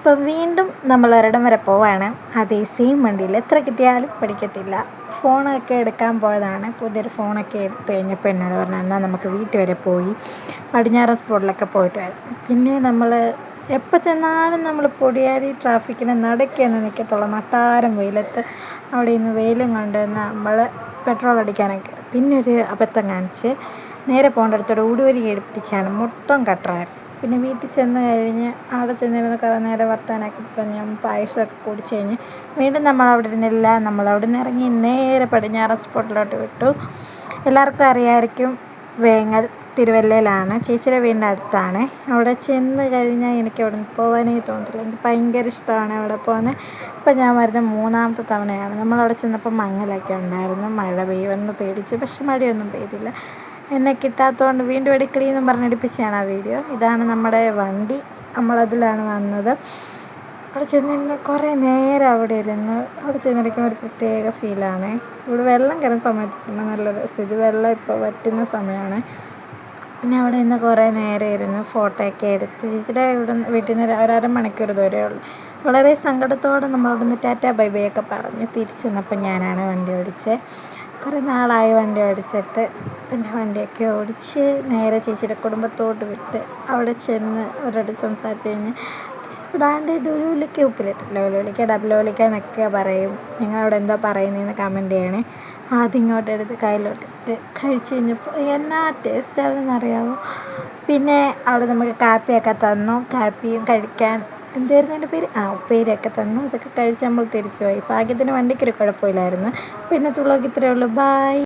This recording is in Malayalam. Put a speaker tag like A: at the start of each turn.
A: അപ്പം വീണ്ടും നമ്മൾ ഒരിടം വരെ പോവാണ്. അതേ സെയിം വണ്ടിയിൽ എത്ര കിട്ടിയാലും പഠിക്കത്തില്ല. ഫോണൊക്കെ എടുക്കാൻ പോയതാണ്. പുതിയൊരു ഫോണൊക്കെ എടുത്ത് കഴിഞ്ഞപ്പോൾ എന്നോട് പറഞ്ഞു എന്നാൽ നമുക്ക് വീട്ടിൽ വരെ പോയി പടിഞ്ഞാറൻ സ്പോട്ടിലൊക്കെ പോയിട്ട് വരാം. പിന്നെ നമ്മൾ എപ്പോൾ ചെന്നാലും നമ്മൾ പൊടിയാരി ട്രാഫിക്കിന് നടക്കുകയെന്ന് നിൽക്കത്തുള്ളൂ. നട്ടാരം വെയിലത്ത് അവിടെ നിന്ന് വെയിലും കൊണ്ട് നമ്മൾ പെട്രോൾ അടിക്കാനൊക്കെ. പിന്നെ ഒരു അബദ്ധം കാണിച്ച് നേരെ പോകേണ്ടടുത്തോടെ ഊടുവരി പിടിച്ചാണ് മൊത്തം കട്ടറായിരുന്നു പിന്നെ വീട്ടിൽ ചെന്ന് കഴിഞ്ഞ് അവിടെ ചെന്നിരുന്ന് കുറേ നേരം വർത്താനമൊക്കെ പറഞ്ഞ് പായസമൊക്കെ കുടിച്ച് കഴിഞ്ഞ് വീണ്ടും നമ്മൾ അവിടെ ഇരുന്നില്ല. നമ്മൾ അവിടെ നിന്ന് ഇറങ്ങി നേരെ പടിഞ്ഞാറ സ്പോട്ടിലോട്ട് വിട്ടു. എല്ലാവർക്കും അറിയാമായിരിക്കും വേങ്ങൽ തിരുവല്ലയിലാണ്. ചേച്ചിയുടെ വീടിന്റെ അടുത്താണ്. അവിടെ ചെന്ന് കഴിഞ്ഞാൽ എനിക്ക് അവിടെ നിന്ന് പോകാനേ തോന്നില്ല എനിക്ക് ഭയങ്കര ഇഷ്ടമാണ് അവിടെ പോകുന്നത് ഇപ്പം ഞാൻ വരുന്ന മൂന്നാമത്തെ തവണയാണ്. നമ്മളവിടെ ചെന്നപ്പോൾ മങ്ങലൊക്കെ ഉണ്ടായിരുന്നു. മഴ പെയ്യുമെന്ന് പേടിച്ചു. പക്ഷെ മഴയൊന്നും പെയ്തില്ല. എന്നെ കിട്ടാത്തതുകൊണ്ട് വീണ്ടും എടുക്കടി എന്നും പറഞ്ഞടിപ്പിച്ചാണ് ആ വീഡിയോ ഇതാണ് നമ്മുടെ വണ്ടി. നമ്മളതിലാണ് വന്നത്. അവിടെ ചെന്നിരുന്ന കുറേ നേരം അവിടെ ഇരുന്ന് അവിടെ ചെന്നിരിക്കുന്ന ഒരു പ്രത്യേക ഫീലാണ് ഇവിടെ വെള്ളം കയറുന്ന സമയത്ത് നല്ല രസം. ഇത് വെള്ളം ഇപ്പോൾ വറ്റുന്ന സമയമാണ്. പിന്നെ അവിടെ നിന്ന് കുറേ നേരം ഇരുന്ന് ഫോട്ടോ ഒക്കെ എടുത്ത് ചേച്ചിയുടെ ഇവിടെ വീട്ടിൽ നിന്ന് ഒരു അര മണിക്കൂർ ദൂരമേ ഉള്ളൂ. വളരെ സങ്കടത്തോടെ നമ്മളവിടുന്ന് ടാറ്റ ബൈ ഒക്കെ പറഞ്ഞ് തിരിച്ചു വന്നപ്പോൾ ഞാനാണ് വണ്ടി ഓടിച്ചത്. കുറേ നാളായി വണ്ടി ഓടിച്ചിട്ട്. പിന്നെ വണ്ടിയൊക്കെ ഓടിച്ച് നേരെ ചേച്ചിയുടെ കുടുംബത്തോട്ട് വിട്ട് അവിടെ ചെന്ന് അവരോട് സംസാരിച്ച് കഴിഞ്ഞ് ഇതാണ്ട് ലുലുലിക്ക് ഉപ്പിലിട്ട് ലുലുലിക്ക ഡബിലോലിക്ക എന്നൊക്കെ പറയും. നിങ്ങളവിടെ എന്തോ പറയുന്നതെന്ന് കമന്റ് ചെയ്യണേ. ആദ്യം ഇങ്ങോട്ട് എടുത്ത് കയ്യിലോട്ടിട്ട് കഴിച്ച് കഴിഞ്ഞപ്പോൾ എന്നാ ടേസ്റ്റ് ആണെന്ന് അറിയാമോ പിന്നെ അവിടെ നമുക്ക് കാപ്പിയൊക്കെ തന്നു. കാപ്പിയും കഴിക്കാൻ എന്തായിരുന്നു എന്റെ പേര്? ആ ഉപ്പേരിയൊക്കെ തന്നു. അതൊക്കെ കഴിച്ച് നമ്മൾ തിരിച്ചു പോയി. ഭാഗ്യത്തിന് വണ്ടിക്കൊരു കുഴപ്പമില്ലായിരുന്നു. പിന്നെ തുള്ളോക്ക് ഇത്രയേ ഉള്ളൂ. ബായ്